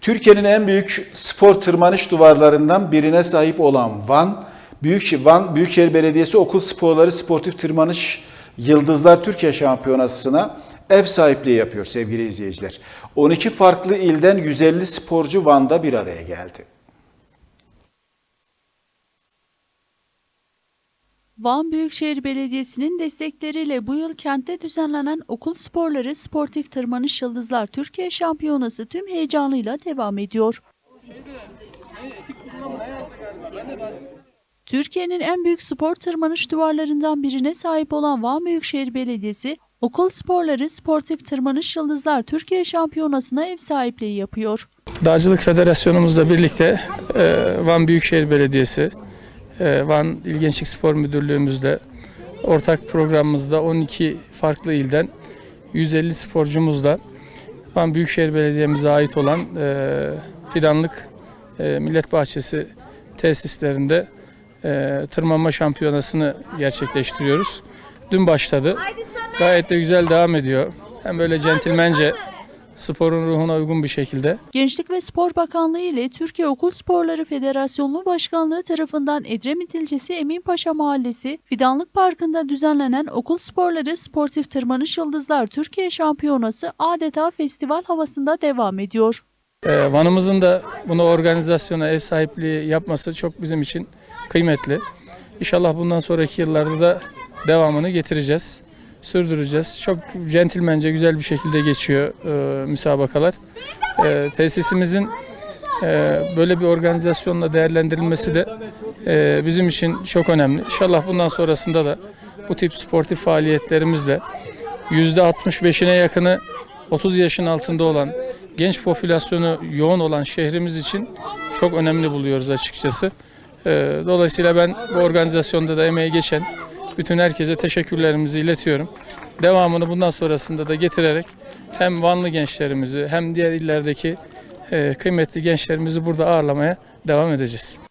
Türkiye'nin en büyük spor tırmanış duvarlarından birine sahip olan Van, Büyük Van Büyükşehir Belediyesi Okul Sporları Sportif Tırmanış Yıldızlar Türkiye Şampiyonası'na ev sahipliği yapıyor sevgili izleyiciler. 12 farklı ilden 150 sporcu Van'da bir araya geldi. Van Büyükşehir Belediyesi'nin destekleriyle bu yıl kentte düzenlenen Okul Sporları Sportif Tırmanış Yıldızlar Türkiye Şampiyonası tüm heyecanıyla devam ediyor. Türkiye'nin en büyük spor tırmanış duvarlarından birine sahip olan Van Büyükşehir Belediyesi, Okul Sporları Sportif Tırmanış Yıldızlar Türkiye Şampiyonası'na ev sahipliği yapıyor. Dağcılık Federasyonumuzla birlikte e, Van Büyükşehir Belediyesi, Van İl Gençlik Spor Müdürlüğümüzle ortak programımızda 12 farklı ilden 150 sporcumuzla Van Büyükşehir Belediye'mize ait olan e, Fidanlık e, Millet Bahçesi tesislerinde e, tırmanma şampiyonasını gerçekleştiriyoruz. Dün başladı. Gayet de güzel devam ediyor. Hem böyle centilmence sporun ruhuna uygun bir şekilde Gençlik ve Spor Bakanlığı ile Türkiye Okul Sporları Federasyonu Başkanlığı tarafından Edremit ilçesi Eminpaşa Mahallesi Fidanlık Parkı'nda düzenlenen Okul Sporları Sportif Tırmanış Yıldızlar Türkiye Şampiyonası adeta festival havasında devam ediyor. Ee, Van'ımızın da bunu organizasyona ev sahipliği yapması çok bizim için kıymetli. İnşallah bundan sonraki yıllarda da devamını getireceğiz, sürdüreceğiz. Çok centilmence güzel bir şekilde geçiyor e, müsabakalar. E, tesisimizin e, böyle bir organizasyonla değerlendirilmesi de e, bizim için çok önemli. İnşallah bundan sonrasında da bu tip sportif faaliyetlerimizle %65'ine yakını 30 yaşın altında olan genç popülasyonu yoğun olan şehrimiz için çok önemli buluyoruz açıkçası. Ee, Dolayısıyla ben bu organizasyonda da emeği geçen bütün herkese teşekkürlerimizi iletiyorum. Devamını bundan sonrasında da getirerek hem Vanlı gençlerimizi hem diğer illerdeki e, kıymetli gençlerimizi burada ağırlamaya devam edeceğiz.